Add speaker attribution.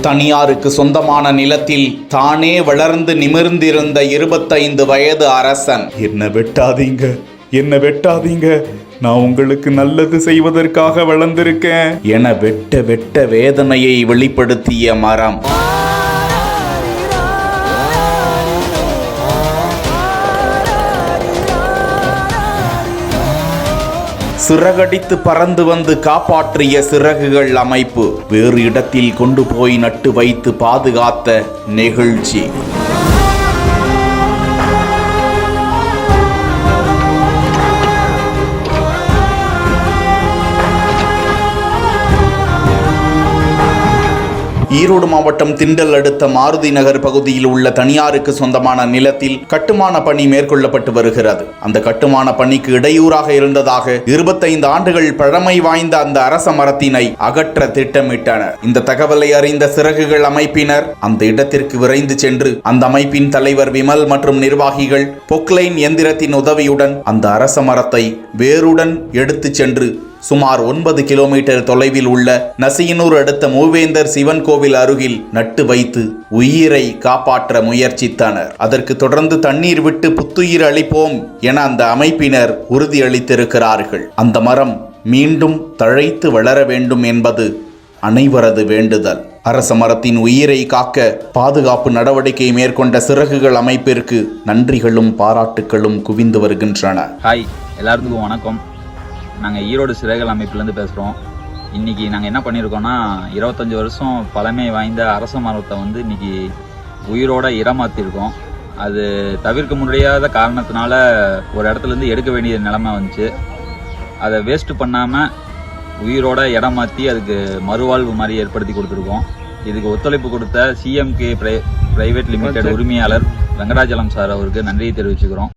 Speaker 1: தனியாருக்கு சொந்தமான நிலத்தில் தானே வளர்ந்து நிமிர்ந்திருந்த இருபத்தைந்து வயது அரசன். என்ன வெட்டாதீங்க என்ன வெட்டாதீங்க. நான் உங்களுக்கு நல்லது செய்வதற்காக வளர்ந்திருக்கேன். என வெட்ட வெட்ட வேதனையை வெளிப்படுத்திய மரம். சிறகடித்து பறந்து வந்து காப்பாற்றிய சிறகுகள் அமைப்பு வேறு இடத்தில் கொண்டு போய் நட்டு வைத்து பாதுகாத்த நெகிழ்ச்சி. ஈரோடு மாவட்டம் திண்டல் அடுத்த மாருதி நகர் பகுதியில் உள்ள தனியாருக்கு சொந்தமான நிலத்தில் கட்டுமான பணி மேற்கொள்ளப்பட்டு வருகிறது. அந்த கட்டுமான பணிக்கு இடையூறாக இருந்ததாக இருபத்தைந்து ஆண்டுகள் பழமை வாய்ந்த அந்த அரச மரத்தினை அகற்ற திட்டமிட்டனர். இந்த தகவலை அறிந்த சிறகுகள் அமைப்பினர். அந்த இடத்திற்கு விரைந்து சென்று அந்த அமைப்பின் தலைவர் விமல் மற்றும் நிர்வாகிகள் பொக்லைன் எந்திரத்தின் உதவியுடன் அந்த அரச மரத்தை வேருடன் எடுத்துச் சென்று சுமார் ஒன்பது கிலோமீட்டர் தொலைவில் உள்ள நசியனூர் அடுத்த மூவேந்தர் சிவன் கோவில் அருகில் நட்டு வைத்து உயிரை காப்பாற்ற முயற்சித்தனர். அதற்கு தொடர்ந்து தண்ணீர் விட்டு புத்துயிர் அளிப்போம் என அந்த அமைப்பினர் உறுதியளித்திருக்கிறார்கள். அந்த மரம் மீண்டும் தழைத்து வளர வேண்டும் என்பது அனைவரது வேண்டுதல். அரச மரத்தின் உயிரை காக்க பாதுகாப்பு நடவடிக்கை மேற்கொண்ட சிறகுகள் அமைப்பிற்கு நன்றிகளும் பாராட்டுகளும் குவிந்து வருகின்றன.
Speaker 2: ஹாய் எல்லாருக்கும் வணக்கம். நாங்கள் ஈரோடு சிறைகள் அமைப்புலேருந்து பேசுகிறோம் இன்றைக்கி நாங்கள் என்ன பண்ணியிருக்கோம்னா இருபத்தஞ்சி வருஷம் பழமை வாய்ந்த அரச மரத்தை வந்து இன்றைக்கி உயிரோட இடமாற்றிருக்கோம் அது தவிர்க்க முடியாத காரணத்தினால ஒரு இடத்துலேருந்து எடுக்க வேண்டிய நிலைமை வந்துச்சு. அதை வேஸ்ட் பண்ணாமல் உயிரோட இடம் மாற்றி அதுக்கு மறுவாழ்வு மாதிரி ஏற்படுத்தி கொடுத்துருக்கோம். இதுக்கு ஒத்துழைப்பு கொடுத்த சிஎம்கே பிரை பிரைவேட் லிமிடெட் உரிமையாளர் வெங்கடாச்சலம் சார் அவருக்கு நன்றியை தெரிவிச்சுக்கிறோம்.